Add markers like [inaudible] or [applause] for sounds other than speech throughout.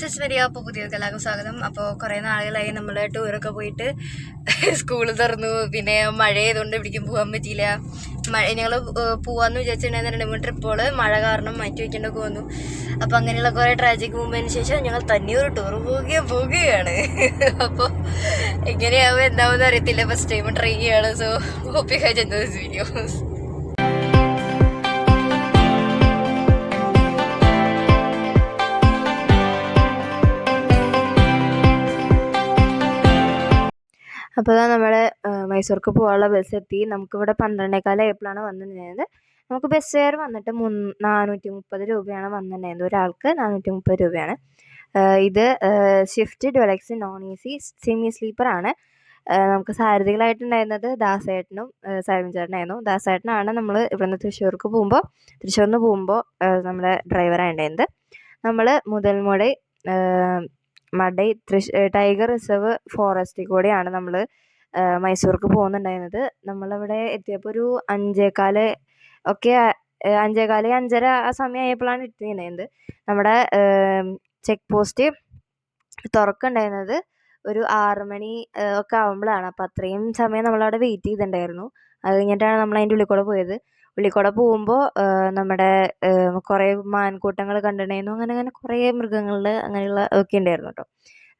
സിസ് Maria അപ്പോൾ പുതിയ എല്ലാവർക്കും സ്വാഗതം. അപ്പോൾ കുറേ നാളുകളായി നമ്മൾ ടൂറൊക്കെ പോയിട്ട് സ്കൂൾ തുറന്നു. പിന്നെ മഴ ആയതുകൊണ്ട് എവിടേക്കും പോകാൻ പറ്റിയില്ല. മഴ ഞങ്ങൾ പോവാന്ന് വിചാരിച്ചിട്ടുണ്ടായിരുന്ന രണ്ട് മൂന്ന് ട്രിപ്പുകൾ മഴ കാരണം മാറ്റി വയ്ക്കേണ്ടൊക്കെ വന്നു. അപ്പോൾ അങ്ങനെയുള്ള കുറേ ട്രാജിക് മൂവ്മെന്റിന് ശേഷം ഞങ്ങൾ തന്നെയൊരു ടൂർ പോവുകയും പോവുകയാണ്. അപ്പോൾ എങ്ങനെയാവും എന്താവും അറിയത്തില്ല. ഫസ്റ്റ് ടൈം ട്രൈ ചെയ്യാണ്. So hope you have this videos അപ്പോൾ ഇതാ നമ്മുടെ മൈസൂർക്ക് പോകാനുള്ള ബസ് എത്തി. നമുക്കിവിടെ പന്ത്രണ്ടേക്കാല ഏപ്പിളാണ് വന്നിട്ടുണ്ടായിരുന്നത്. നമുക്ക് ബസ് ഫെയർ വന്നിട്ട് മുൻ നാനൂറ്റി മുപ്പത് രൂപയാണ് വന്നിട്ടുണ്ടായിരുന്നത്. ഒരാൾക്ക് നാനൂറ്റി മുപ്പത് രൂപയാണ് ഇത് shift deluxe non A C semi സ്ലീപ്പറാണ് നമുക്ക് സാരഥികളായിട്ടുണ്ടായിരുന്നത് ദാസേട്ടനും ചേട്ടനായിരുന്നു ദാസേട്ടനാണ് നമ്മൾ ഇവിടുന്ന് തൃശ്ശൂർക്ക് പോകുമ്പോൾ തൃശ്ശൂരിൽ നിന്ന് പോകുമ്പോൾ നമ്മുടെ ഡ്രൈവറായിട്ടുണ്ടായിരുന്നത് നമ്മൾ മുതൽമുടൈ മടൈ തൃശ് ടൈഗർ റിസർവ് ഫോറസ്റ്റിൽ കൂടെയാണ് നമ്മൾ മൈസൂർക്ക് പോകുന്നുണ്ടായിരുന്നത്. നമ്മളവിടെ എത്തിയപ്പോൾ ഒരു അഞ്ചേകാൽ ഒക്കെ അഞ്ചേകാൽ അഞ്ചര ആ സമയമായപ്പോഴാണ് എത്തിയിട്ടുണ്ടായിരുന്നത്. നമ്മുടെ ചെക്ക് പോസ്റ്റ് തുറക്കുണ്ടായിരുന്നത് ഒരു ആറ് മണി ഒക്കെ ആകുമ്പോഴാണ് അപ്പോൾ അത്രയും സമയം നമ്മളവിടെ വെയിറ്റ് ചെയ്തിട്ടുണ്ടായിരുന്നു. അത് കഴിഞ്ഞിട്ടാണ് നമ്മൾ അതിന്റെ ഉള്ളിൽ കൂടെ പോയത്. ഉള്ളിൽ പോകുമ്പോൾ നമ്മുടെ കുറേ മാൻകൂട്ടങ്ങൾ കണ്ടിട്ടുണ്ടായിരുന്നു. അങ്ങനെ അങ്ങനെ കുറേ മൃഗങ്ങൾ അങ്ങനെയുള്ള ഒക്കെ ഉണ്ടായിരുന്നു കേട്ടോ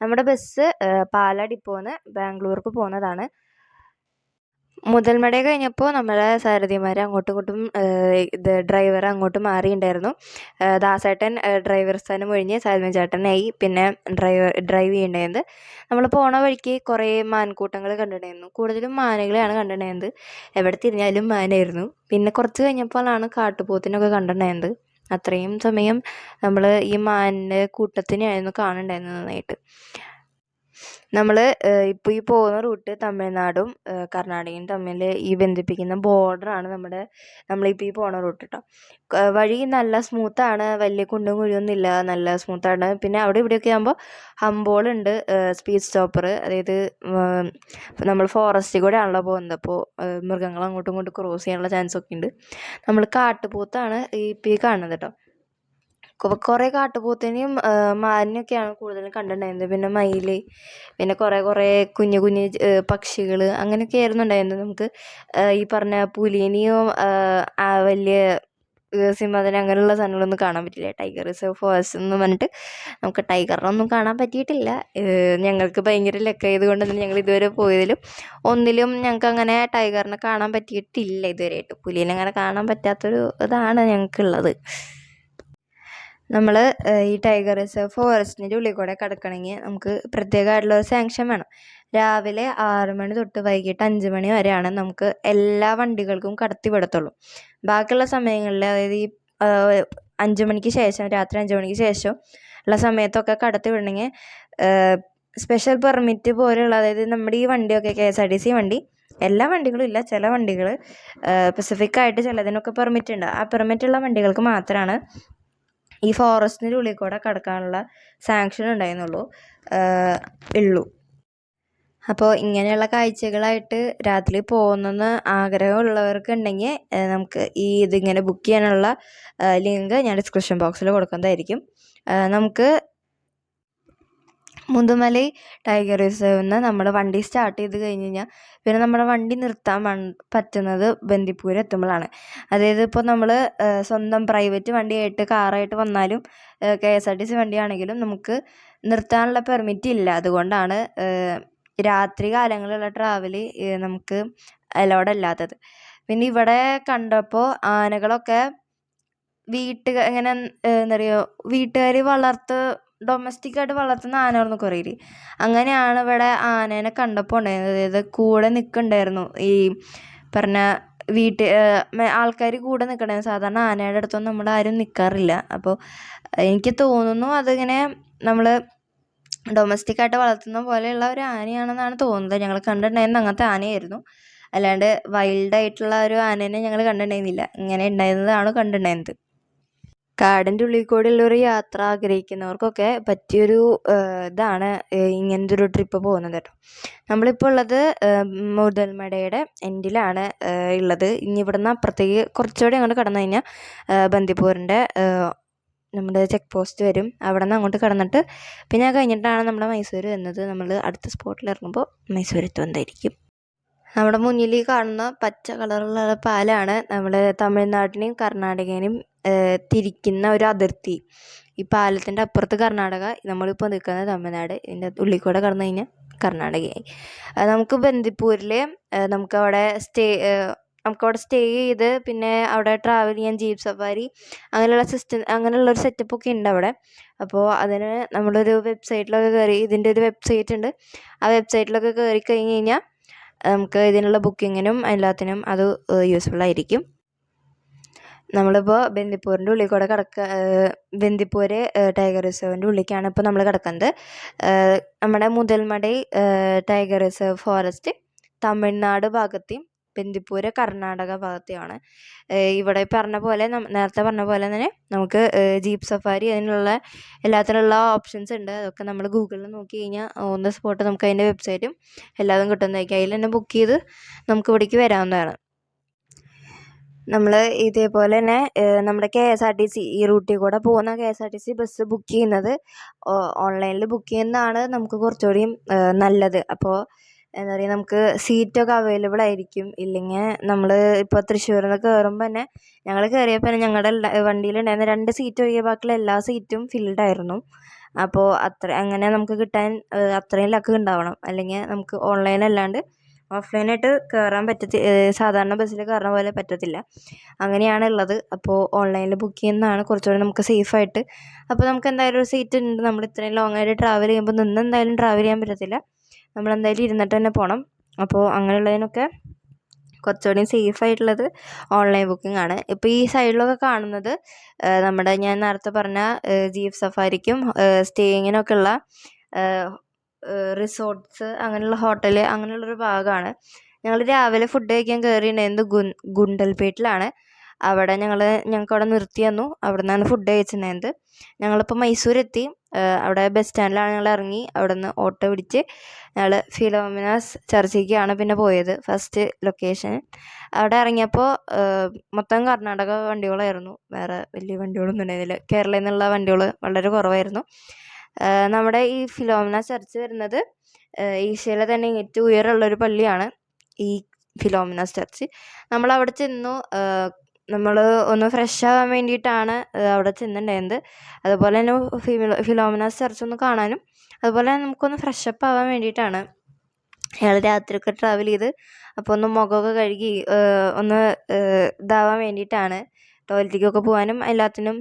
നമ്മുടെ ബസ് പാലാ ഡിപ്പോന്ന് ബാംഗ്ലൂർക്ക് പോകുന്നതാണ്. മുതൽമട കഴിഞ്ഞപ്പോൾ നമ്മളെ സാരഥിമാർ അങ്ങോട്ടും ഇങ്ങോട്ടും ഇത് ഡ്രൈവർ അങ്ങോട്ട് മാറിയിട്ടുണ്ടായിരുന്നു ദാസേട്ടൻ ഡ്രൈവർ സ്ഥാനം ഒഴിഞ്ഞ് സാൽമൻ ചേട്ടനായി പിന്നെ ഡ്രൈവർ ഡ്രൈവ് ചെയ്യേണ്ടത് നമ്മൾ പോണ വഴിക്ക് കുറേ മാൻകൂട്ടങ്ങൾ കണ്ടിട്ടുണ്ടായിരുന്നു. കൂടുതലും മാനുകളെയാണ് കണ്ടിട്ടുണ്ടായിരുന്നത് എവിടെ തിരിഞ്ഞാലും മാനായിരുന്നു. പിന്നെ കുറച്ച് കഴിഞ്ഞപ്പോഴാണ് കാട്ടുപോത്തിനൊക്കെ കണ്ടിട്ടുണ്ടായിരുന്നത് അത്രയും സമയം നമ്മൾ ഈ മാനിന്റെ കൂട്ടത്തിനെയായിരുന്നു കാണുന്നുണ്ടായിരുന്നത് നന്നായിട്ട്. നമ്മൾ ഇപ്പോൾ ഈ പോകുന്ന റൂട്ട് തമിഴ്നാടും കർണാടകയും തമ്മിൽ ഈ ബന്ധിപ്പിക്കുന്ന ബോർഡറാണ് നമ്മുടെ നമ്മളിപ്പോൾ ഈ പോണ റൂട്ട് കേട്ടോ വഴി നല്ല സ്മൂത്താണ് വലിയ കുണ്ടും കുഴിയൊന്നും ഇല്ല നല്ല സ്മൂത്താണ് പിന്നെ അവിടെ ഇവിടെയൊക്കെ ആകുമ്പോൾ ഹംബോളുണ്ട് സ്പീഡ് സ്റ്റോപ്പർ അതായത് നമ്മൾ ഫോറസ്റ്റിൽ കൂടെ ആണല്ലോ പോകുന്നത്. അപ്പോൾ മൃഗങ്ങൾ അങ്ങോട്ടും ഇങ്ങോട്ടും ക്രോസ് ചെയ്യാനുള്ള ചാൻസ് ഒക്കെ ഉണ്ട്. നമ്മൾ കാട്ടുപോത്താണ് ഇപ്പോൾ ഈ കാണുന്നത് കേട്ടോ കുറേ കാട്ടുപോത്തിനെയും മാനിനെയൊക്കെയാണ് കൂടുതലും കണ്ടിട്ടുണ്ടായിരുന്നത്. പിന്നെ മയിൽ പിന്നെ കുറേ കുറേ കുഞ്ഞു കുഞ്ഞു പക്ഷികൾ അങ്ങനെയൊക്കെ ആയിരുന്നു ഉണ്ടായിരുന്നത്. നമുക്ക് ഈ പറഞ്ഞ പുലിനെയും വലിയ സിംഹത്തിനെ അങ്ങനെയുള്ള സാധനങ്ങളൊന്നും കാണാൻ പറ്റില്ല. ടൈഗർ റിസർവ് ഫോറസ്റ്റ് എന്ന് പറഞ്ഞിട്ട് നമുക്ക് ടൈഗറിനൊന്നും കാണാൻ പറ്റിയിട്ടില്ല. ഞങ്ങൾക്ക് ഭയങ്കര ലക്കായത് കൊണ്ട് തന്നെ ഞങ്ങൾ ഇതുവരെ പോയതിലും ഒന്നിലും ഞങ്ങൾക്ക് അങ്ങനെ ടൈഗറിനെ കാണാൻ പറ്റിയിട്ടില്ല ഇതുവരെയായിട്ട്. പുലിനെ അങ്ങനെ കാണാൻ പറ്റാത്തൊരു ഇതാണ് ഞങ്ങൾക്കുള്ളത്. നമ്മൾ ഈ ടൈഗർ റിസർവ് ഫോറസ്റ്റിന്റെ ഉള്ളിൽ കൂടെ കിടക്കണമെങ്കിൽ നമുക്ക് പ്രത്യേകമായിട്ടുള്ള ഒരു സാങ്ഷൻ വേണം. രാവിലെ ആറ് മണി തൊട്ട് വൈകിട്ട് അഞ്ച് മണി വരെയാണ് നമുക്ക് എല്ലാ വണ്ടികൾക്കും കടത്തിവിടത്തുള്ളൂ ബാക്കിയുള്ള സമയങ്ങളിൽ അതായത് ഈ അഞ്ച് മണിക്ക് ശേഷം രാത്രി അഞ്ച് മണിക്ക് ശേഷം ഉള്ള സമയത്തൊക്കെ കടത്തി വിടണമെങ്കിൽ സ്പെഷ്യൽ പെർമിറ്റ് പോലെയുള്ള അതായത് നമ്മുടെ ഈ വണ്ടിയൊക്കെ K S R T C വണ്ടി എല്ലാ വണ്ടികളും ഇല്ല. ചില വണ്ടികൾ സ്പെസിഫിക് ആയിട്ട് ചിലതിനൊക്കെ പെർമിറ്റ് ഉണ്ട്. ആ പെർമിറ്റ് ഉള്ള വണ്ടികൾക്ക് മാത്രമാണ് ഈ ഫോറസ്റ്റിന്റെ ഉള്ളിൽ കൂടെ കടക്കാനുള്ള സാങ്ഷൻ ഉണ്ടായിരുന്നുള്ളൂ. ഉള്ളൂ. അപ്പോൾ ഇങ്ങനെയുള്ള കാഴ്ചകളായിട്ട് രാത്രി പോകുന്നെന്ന് ആഗ്രഹമുള്ളവർക്ക് ഉണ്ടെങ്കിൽ നമുക്ക് ഈ ഇതിങ്ങനെ ബുക്ക് ചെയ്യാനുള്ള ലിങ്ക് ഞാൻ ഡിസ്ക്രിപ്ഷൻ ബോക്സിൽ കൊടുക്കുന്നതായിരിക്കും. നമുക്ക് മുതുമലൈ ടൈഗർ റിസർവിൽ നിന്ന് നമ്മൾ വണ്ടി സ്റ്റാർട്ട് ചെയ്ത് കഴിഞ്ഞ് കഴിഞ്ഞാൽ പിന്നെ നമ്മുടെ വണ്ടി നിർത്താൻ പറ്റുന്നത് ബന്ദിപ്പൂർ എത്തുമ്പോഴാണ്. അതായത് ഇപ്പോൾ നമ്മൾ സ്വന്തം പ്രൈവറ്റ് വണ്ടിയായിട്ട് കാറായിട്ട് വന്നാലും K S R T C വണ്ടിയാണെങ്കിലും നമുക്ക് നിർത്താനുള്ള പെർമിറ്റ് ഇല്ല. അതുകൊണ്ടാണ് രാത്രി കാലങ്ങളിലുള്ള ട്രാവൽ നമുക്ക് അലോഡ് അല്ലാത്തത്. പിന്നെ ഇവിടെ കണ്ടപ്പോൾ ആനകളൊക്കെ വീട്ടുക എങ്ങനെ എന്താ പറയുക വീട്ടുകാർ വളർത്ത് ഡൊമസ്റ്റിക് ആയിട്ട് വളർത്തുന്ന ആനയായിരുന്നു കുറേ അങ്ങനെയാണ് ഇവിടെ ആനേനെ കണ്ടപ്പോൾ ഉണ്ടായിരുന്നത്. അതായത് കൂടെ നിൽക്കുന്നുണ്ടായിരുന്നു. ഈ പറഞ്ഞ വീട്ടിൽ ആൾക്കാർ കൂടെ നിൽക്കണേ സാധാരണ ആനയുടെ അടുത്തൊന്നും നമ്മൾ ആരും നിൽക്കാറില്ല. അപ്പോൾ എനിക്ക് തോന്നുന്നു അതിങ്ങനെ നമ്മൾ ഡൊമസ്റ്റിക് ആയിട്ട് വളർത്തുന്ന പോലെയുള്ള ഒരു ആനയാണെന്നാണ് തോന്നുന്നത്. ഞങ്ങൾ കണ്ടിട്ടുണ്ടായിരുന്നത് അങ്ങനത്തെ ആനയായിരുന്നു. അല്ലാണ്ട് വൈൽഡായിട്ടുള്ള ഒരു ആനേനെ ഞങ്ങൾ കണ്ടിട്ടുണ്ടായിരുന്നില്ല. ഇങ്ങനെ ഉണ്ടായിരുന്നതാണ് കണ്ടിട്ടുണ്ടായിരുന്നത്. കാടിന്റെ ഉള്ളിൽ കൂടെയുള്ള യാത്ര ആഗ്രഹിക്കുന്നവർക്കൊക്കെ പറ്റിയൊരു ഇതാണ് ഇങ്ങനത്തെ ഒരു ട്രിപ്പ് പോകുന്നത് കേട്ടോ. നമ്മളിപ്പോൾ ഉള്ളത് മുതൽമടയുടെ എൻഡിലാണ് ഉള്ളത് ഇനി ഇവിടുന്ന് അപ്പുറത്തേക്ക് കുറച്ചുകൂടി അങ്ങോട്ട് കടന്നു കഴിഞ്ഞാൽ ബന്ദിപ്പൂരിന്റെ നമ്മുടെ ചെക്ക് പോസ്റ്റ് വരും. അവിടെ നിന്ന് അങ്ങോട്ട് കടന്നിട്ട് പിന്നെ അത് കഴിഞ്ഞിട്ടാണ് നമ്മുടെ മൈസൂർ വരുന്നത്. നമ്മൾ അടുത്ത സ്പോട്ടിൽ ഇറങ്ങുമ്പോൾ മൈസൂർ എത്തുന്നതായിരിക്കും നമ്മുടെ മുന്നിൽ കാണുന്ന പച്ച കളറുള്ള പാലാണ് നമ്മൾ തമിഴ്നാടിനെയും കർണാടകേനെയും തിരിക്കുന്ന ഒരു അതിർത്തി. ഈ പാലത്തിന്റെ അപ്പുറത്ത് കർണാടക നമ്മളിപ്പോൾ നിൽക്കുന്നത് തമിഴ്നാട്. ഇതിന്റെ ഉള്ളിക്കൂടെ കടന്നു കഴിഞ്ഞാൽ കർണാടകയായി. നമുക്ക് ബന്ദിപ്പൂരിൽ നമുക്കവിടെ സ്റ്റേ നമുക്കവിടെ സ്റ്റേ ചെയ്ത് പിന്നെ അവിടെ ട്രാവൽ ചെയ്യാൻ ജീപ്പ് സഫാരി അങ്ങനെയുള്ള സിസ്റ്റം സെറ്റപ്പ് ഒക്കെ ഉണ്ട് അവിടെ. അപ്പോൾ അതിന് നമ്മളൊരു വെബ്സൈറ്റിലൊക്കെ കയറി ഇതിന്റെ ഒരു വെബ്സൈറ്റ് ഉണ്ട്. ആ വെബ്സൈറ്റിലൊക്കെ കയറി കഴിഞ്ഞ് കഴിഞ്ഞാൽ നമുക്ക് ഇതിനുള്ള ബുക്കിങ്ങിനും എല്ലാത്തിനും അത് യൂസ്ഫുൾ ആയിരിക്കും. നമ്മളിപ്പോൾ ബന്ദിപ്പൂരിന്റെ ഉള്ളിൽ കൂടെ കടക്ക ബന്ദിപ്പൂർ ടൈഗർ റിസർവിന്റെ ഉള്ളിലേക്കാണ് ഇപ്പോൾ നമ്മൾ കിടക്കുന്നത് നമ്മുടെ Mudumalai tiger reserve forest Tamil Nadu ഭാഗത്തെയും Bandipur Karnataka ഭാഗത്തെയാണ് ഇവിടെ പറഞ്ഞ പോലെ നേരത്തെ പറഞ്ഞ പോലെ തന്നെ നമുക്ക് ജീപ്പ് സഫാരി അതിനുള്ള എല്ലാത്തിനുള്ള ഓപ്ഷൻസ് ഉണ്ട്. അതൊക്കെ നമ്മൾ ഗൂഗിളിൽ നോക്കി കഴിഞ്ഞാൽ ദ സ്പോട്ട് നമുക്ക് അതിന്റെ വെബ്സൈറ്റും എല്ലാതും കിട്ടുന്നതായിരിക്കും. അതിൽ തന്നെ ബുക്ക് ചെയ്ത് നമുക്ക് ഇവിടേക്ക് വരാവുന്നതാണ്. നമ്മൾ ഇതേപോലെ തന്നെ നമ്മുടെ K S R T C ഈ റൂട്ടിൽ കൂടെ പോകുന്ന K S R T C bus book ചെയ്യുന്നത് ഓൺലൈനിൽ ബുക്ക് ചെയ്യുന്നതാണ് നമുക്ക് കുറച്ചുകൂടിയും നല്ലത്. അപ്പോൾ എന്താ പറയുക നമുക്ക് സീറ്റൊക്കെ അവൈലബിൾ ആയിരിക്കും. ഇല്ലെങ്കിൽ നമ്മൾ ഇപ്പോൾ തൃശ്ശൂരിൽ നിന്ന് കയറുമ്പോൾ തന്നെ ഞങ്ങൾ കയറിയപ്പോൾ തന്നെ ഞങ്ങളുടെ വണ്ടിയിലുണ്ടായിരുന്ന രണ്ട് സീറ്റ് ഒഴികെ ബാക്കിയുള്ള എല്ലാ സീറ്റും ഫിൽഡ് ആയിരുന്നു. അപ്പോൾ അത്ര അങ്ങനെ നമുക്ക് കിട്ടാൻ അത്രയും ലക്ക് ഉണ്ടാവണം. അല്ലെങ്കിൽ നമുക്ക് ഓൺലൈൻ അല്ലാണ്ട് ഓഫ്ലൈനായിട്ട് കയറാൻ പറ്റത്തി സാധാരണ ബസ്സിൽ കയറുന്ന പോലെ പറ്റത്തില്ല. അങ്ങനെയാണ് ഉള്ളത് അപ്പോൾ ഓൺലൈനിൽ ബുക്ക് ചെയ്യുന്നതാണ്. കുറച്ചുകൂടി നമുക്ക് സേഫായിട്ട്. അപ്പോൾ നമുക്ക് എന്തായാലും ഒരു സീറ്റ് ഉണ്ട്. നമ്മൾ ഇത്രയും ലോങ് ആയിട്ട് ട്രാവൽ ചെയ്യുമ്പോൾ നിന്ന് എന്തായാലും ട്രാവൽ ചെയ്യാൻ പറ്റത്തില്ല. നമ്മൾ എന്തായാലും ഇരുന്നിട്ട് തന്നെ പോകണം അപ്പോൾ അങ്ങനെയുള്ളതിനൊക്കെ കുറച്ചുകൂടി സേഫ് ആയിട്ടുള്ളത് ഓൺലൈൻ ബുക്കിംഗ് ആണ്. ഇപ്പോൾ ഈ സൈഡിലൊക്കെ കാണുന്നത് നമ്മുടെ ഞാൻ നേരത്തെ പറഞ്ഞ ജീപ്പ് സഫാരിക്കും സ്റ്റേയിങ്ങിനൊക്കെ ഉള്ള റിസോർട്ട്സ് അങ്ങനെയുള്ള ഹോട്ടൽ അങ്ങനെയുള്ളൊരു ഭാഗമാണ്. ഞങ്ങൾ രാവിലെ ഫുഡ് കഴിക്കാൻ കയറിയിട്ടുണ്ടായിരുന്നത് ഗുൻ ഗുണ്ടൽപേട്ടിലാണ്. അവിടെ ഞങ്ങൾ ഞങ്ങൾക്ക് അവിടെ നിർത്തി തന്നു. അവിടെ നിന്നാണ് ഫുഡ് കഴിച്ചിട്ടുണ്ടായിരുന്നത്. ഞങ്ങളിപ്പോൾ മൈസൂർ എത്തി അവിടെ ബസ് സ്റ്റാൻഡിലാണ് ഞങ്ങൾ ഇറങ്ങി. അവിടെ നിന്ന് ഓട്ടോ പിടിച്ച് ഞങ്ങൾ ഫിലോമിനാസ് ചർച്ചിലേക്കാണ് പിന്നെ പോയത് ഫസ്റ്റ് ലൊക്കേഷൻ അവിടെ ഇറങ്ങിയപ്പോൾ മൊത്തം കർണാടക വണ്ടികളായിരുന്നു. വേറെ വലിയ വണ്ടികളൊന്നും ഉണ്ടായിരുന്നില്ല. കേരളയിൽ നിന്നുള്ള വണ്ടികൾ വളരെ കുറവായിരുന്നു. നമ്മുടെ ഈ ഫിലോമിന ചർച്ച് വരുന്നത് ഏഷ്യയിലെ തന്നെ ഏറ്റവും ഉയരമുള്ളൊരു പള്ളിയാണ് ഈ ഫിലോമിനാസ് ചർച്ച്. നമ്മൾ അവിടെ ചെന്നു നമ്മൾ ഒന്ന് ഫ്രഷ് ആവാൻ വേണ്ടിയിട്ടാണ് അവിടെ ചെന്നിട്ടുണ്ടായിരുന്നത്. അതുപോലെ തന്നെ ഫിമിലോ ഫിലോമിനാസ് ചർച്ച് ഒന്ന് കാണാനും അതുപോലെ നമുക്കൊന്ന് ഫ്രഷ് അപ്പ് ആവാൻ വേണ്ടിയിട്ടാണ് ഞങ്ങൾ രാത്രിയൊക്കെ ട്രാവൽ ചെയ്ത്. അപ്പോൾ ഒന്ന് മുഖമൊക്കെ കഴുകി ഒന്ന് ഇതാവാൻ വേണ്ടിയിട്ടാണ് ടോയ്ലറ്റിലേക്കൊക്കെ പോകാനും എല്ലാത്തിനും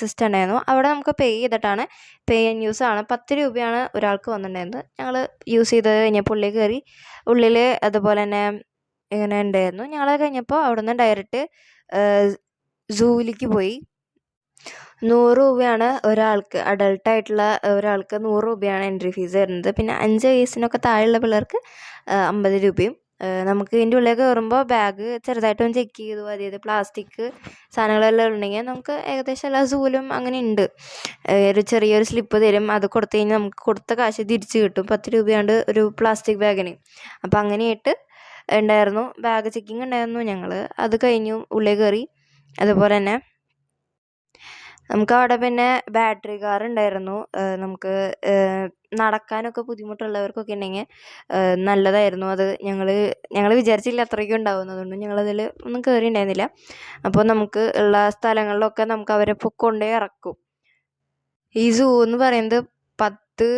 സിസ്റ്റം ഉണ്ടായിരുന്നു. അവിടെ നമുക്ക് പേ ചെയ്തിട്ടാണ് പേ ആൻഡ് യൂസ് ആണ്. പത്ത് രൂപയാണ് ഒരാൾക്ക് വന്നിട്ടുണ്ടായിരുന്നത്. ഞങ്ങൾ യൂസ് ചെയ്ത് കഴിഞ്ഞപ്പോൾ ഉള്ളിൽ കയറി. ഉള്ളിൽ അതുപോലെ തന്നെ ഇങ്ങനെ ഉണ്ടായിരുന്നു. ഞങ്ങൾ കഴിഞ്ഞപ്പോൾ അവിടെ നിന്ന് ഡയറക്റ്റ് സൂവിലേക്ക് പോയി. നൂറ് രൂപയാണ് ഒരാൾക്ക് അഡൾട്ട് ആയിട്ടുള്ള ഒരാൾക്ക് നൂറ് രൂപയാണ് എൻട്രി ഫീസ് വരുന്നത്. പിന്നെ അഞ്ച് വയസ്സിനൊക്കെ താഴെയുള്ള പിള്ളേർക്ക് അമ്പത് രൂപയും നമുക്ക് ഇതിന്റെ ഉള്ളിൽ കയറുമ്പോൾ ബാഗ് ചെറുതായിട്ടൊന്ന് ചെക്ക് ചെയ്തു. അതായത് പ്ലാസ്റ്റിക് സാധനങ്ങളെല്ലാം ഉണ്ടെങ്കിൽ നമുക്ക് ഏകദേശം എല്ലാ സൂവിലും അങ്ങനെ ഉണ്ട്. ഒരു ചെറിയൊരു സ്ലിപ്പ് തരും. അത് കൊടുത്തു കഴിഞ്ഞാൽ നമുക്ക് കൊടുത്ത കാശ് തിരിച്ച് കിട്ടും. പത്ത് രൂപയാണ്ട് ഒരു പ്ലാസ്റ്റിക് ബാഗിന് അപ്പം അങ്ങനെയായിട്ട് ഉണ്ടായിരുന്നു. ബാഗ് ചെക്കിങ് ഉണ്ടായിരുന്നു ഞങ്ങൾ അത് കഴിഞ്ഞു ഉള്ളിൽ കയറി അതുപോലെ തന്നെ നമുക്ക് അവിടെ പിന്നെ ബാറ്ററി കാർ ഉണ്ടായിരുന്നു. നമുക്ക് നടക്കാനൊക്കെ ബുദ്ധിമുട്ടുള്ളവർക്കൊക്കെ ഉണ്ടെങ്കിൽ നല്ലതായിരുന്നു. അത് ഞങ്ങൾ ഞങ്ങൾ വിചാരിച്ചില്ല അത്രയ്ക്കും ഉണ്ടാവുമെന്ന്. അതുകൊണ്ട് ഞങ്ങളതിൽ ഒന്നും കയറി ഉണ്ടായിരുന്നില്ല അപ്പോൾ നമുക്ക് ഉള്ള സ്ഥലങ്ങളിലൊക്കെ നമുക്ക് അവരെ കൊണ്ടുപോയി ഇറക്കും. ഈ സൂ എന്ന് പറയുന്നത് പത്ത്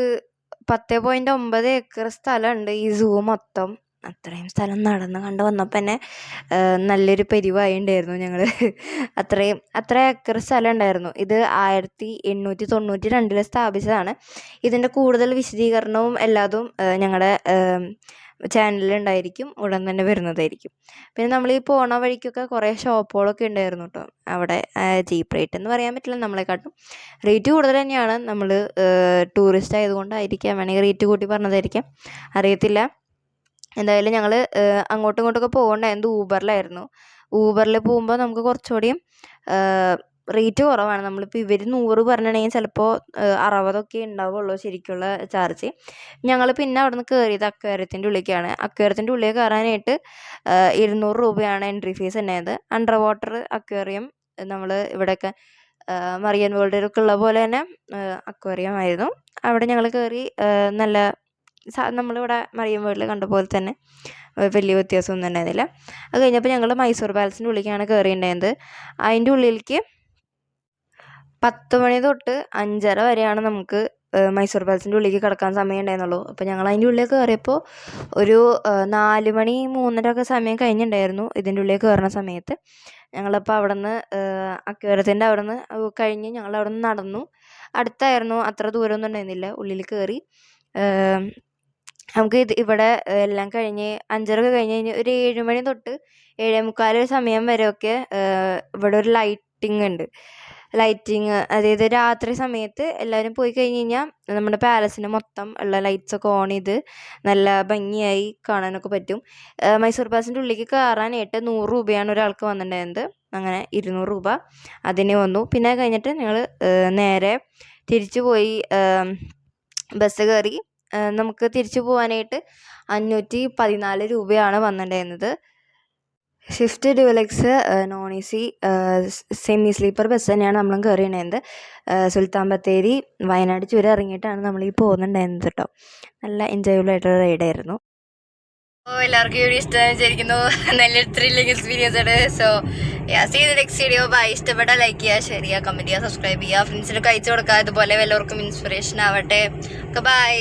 പത്ത് പോയിന്റ് ഒമ്പത് ഏക്കർ സ്ഥലമുണ്ട് ഈ സൂ മൊത്തം. അത്രയും സ്ഥലം നടന്ന് കണ്ട് വന്നപ്പോൾ തന്നെ നല്ലൊരു പരിവായി ഉണ്ടായിരുന്നു ഞങ്ങൾ [laughs] അത്രയും അത്ര ഏക്കർ സ്ഥലം ഉണ്ടായിരുന്നു. ഇത് ആയിരത്തി എണ്ണൂറ്റി തൊണ്ണൂറ്റി രണ്ടിൽ സ്ഥാപിച്ചതാണ്. ഇതിന്റെ കൂടുതൽ വിശദീകരണവും എല്ലാതും ഞങ്ങളുടെ ചാനലിലുണ്ടായിരിക്കും. ഉടൻ തന്നെ വരുന്നതായിരിക്കും. പിന്നെ നമ്മൾ ഈ പോണ വഴിക്കൊക്കെ കുറേ ഷോപ്പുകളൊക്കെ ഉണ്ടായിരുന്നു കേട്ടോ അവിടെ ചീപ്പ് റേറ്റ് എന്ന് പറയാൻ പറ്റില്ല നമ്മളെക്കാട്ടും. റേറ്റ് കൂടുതൽ തന്നെയാണ്. നമ്മൾ ടൂറിസ്റ്റ് ആയതുകൊണ്ടായിരിക്കാം. വേണമെങ്കിൽ റേറ്റ് കൂട്ടി പറഞ്ഞതായിരിക്കാം. അറിയത്തില്ല. എന്തായാലും ഞങ്ങൾ അങ്ങോട്ടും ഇങ്ങോട്ടൊക്കെ പോകണ്ടായിരുന്നു ഊബറിലായിരുന്നു. ഊബറിൽ പോകുമ്പോൾ നമുക്ക് കുറച്ചുകൂടിയും റേറ്റ് കുറവാണ്. നമ്മളിപ്പോൾ ഇവർ നൂറ് പറഞ്ഞിട്ടുണ്ടെങ്കിൽ ചിലപ്പോൾ അറുപതൊക്കെ ഉണ്ടാവുള്ളൂ ശരിക്കുള്ള ചാർജ്. ഞങ്ങൾ പിന്നെ അവിടെ നിന്ന് കയറിയത് അക്വേറിയത്തിന്റെ ഉള്ളിലേക്കാണ്. അക്വേറിയത്തിന്റെ ഉള്ളിൽ കയറാനായിട്ട് ഇരുന്നൂറ് രൂപയാണ് എൻട്രി ഫീസ് ഉണ്ടായത് അണ്ടർ വാട്ടർ അക്വേറിയം നമ്മൾ ഇവിടെയൊക്കെ മറിയൻ വേൾഡിലൊക്കെ ഉള്ള പോലെ തന്നെ അക്വേറിയം ആയിരുന്നു. അവിടെ ഞങ്ങൾ കയറി നല്ല നമ്മളിവിടെ മറിയം വീട്ടിൽ കണ്ട പോലെ തന്നെ വലിയ വ്യത്യാസമൊന്നും ഉണ്ടായിരുന്നില്ല. അത് കഴിഞ്ഞപ്പോൾ ഞങ്ങൾ മൈസൂർ പാലസിന്റെ ഉള്ളിലേക്കാണ് കയറിയിട്ടുണ്ടായിരുന്നത് അതിന്റെ ഉള്ളിലേക്ക് പത്ത് മണി തൊട്ട് അഞ്ചര വരെയാണ് നമുക്ക് മൈസൂർ പാലസിന്റെ ഉള്ളിലേക്ക് കിടക്കാൻ സമയം ഉണ്ടായിരുന്നുള്ളൂ. അപ്പോൾ ഞങ്ങൾ അതിന്റെ ഉള്ളിലേക്ക് കയറിയപ്പോൾ ഒരു നാല് മണി മൂന്നര ഒക്കെ സമയം കഴിഞ്ഞിട്ടുണ്ടായിരുന്നു ഇതിന്റെ ഉള്ളിലേക്ക് കയറുന്ന സമയത്ത്. ഞങ്ങളപ്പോൾ അവിടെ നിന്ന് അക്വേറിയത്തിന്റെ അവിടെ നിന്ന് കഴിഞ്ഞ് ഞങ്ങൾ അവിടെ നിന്ന് നടന്നു. അടുത്തായിരുന്നു അത്ര ദൂരമൊന്നും ഉണ്ടായിരുന്നില്ല ഉള്ളിൽ കയറി നമുക്ക് ഇത് ഇവിടെ എല്ലാം കഴിഞ്ഞ് അഞ്ചര ഒക്കെ കഴിഞ്ഞ് കഴിഞ്ഞ് ഒരു ഏഴ് മണി തൊട്ട് ഏഴേ മുക്കാൽ സമയം വരെ ഒക്കെ ഇവിടെ ഒരു ലൈറ്റിംഗ് ഉണ്ട്. ലൈറ്റിംഗ് അതായത് രാത്രി സമയത്ത് എല്ലാവരും പോയി കഴിഞ്ഞ് കഴിഞ്ഞാൽ നമ്മുടെ പാലസിന് മൊത്തം ഉള്ള ലൈറ്റ്സ് ഒക്കെ ഓൺ ചെയ്ത് നല്ല ഭംഗിയായി കാണാനൊക്കെ പറ്റും. മൈസൂർ പാലസിന്റെ ഉള്ളിലേക്ക് കയറാനായിട്ട് നൂറ് രൂപയാണ് ഒരാൾക്ക് വന്നിട്ടുണ്ടായിരുന്നത്. അങ്ങനെ ഇരുന്നൂറ് രൂപ അതിന് വന്നു. പിന്നെ കഴിഞ്ഞിട്ട് ഞങ്ങൾ നേരെ തിരിച്ചു പോയി ബസ് കയറി നമുക്ക് തിരിച്ചു പോകാനായിട്ട് അഞ്ഞൂറ്റി പതിനാല് രൂപയാണ് വന്നിട്ടുണ്ടായിരുന്നത്. Shift deluxe non A C semi sleeper bus തന്നെയാണ് നമ്മളും കയറിയിട്ടുണ്ടായിരുന്നത് സുൽത്താൻ ബത്തേരി വയനാട് ചുരം ഇറങ്ങിയിട്ടാണ് നമ്മൾ ഈ പോകുന്നുണ്ടായിരുന്നത് കേട്ടോ. നല്ല എൻജോയബിൾ ആയിട്ടുള്ള റൈഡായിരുന്നു ഓ എല്ലാവർക്കും വീഡിയോ ഇഷ്ടമായി വിചാരിക്കുന്നു. നല്ല ത്രില്ലിംഗ് എക്സ്പീരിയൻസ് ആണ്. So see next video bye ഇഷ്ടപ്പെട്ട ലൈക്ക് ചെയ്യുക ഷെയർ ചെയ്യുക കമന്റ് ചെയ്യുക സബ്സ്ക്രൈബ് ചെയ്യുക. ഫ്രണ്ട്സിനൊക്കെ അയച്ചു കൊടുക്കുക. അതുപോലെ വല്ലവർക്കും ഇൻസ്പിറേഷൻ ആവട്ടെ. ബൈ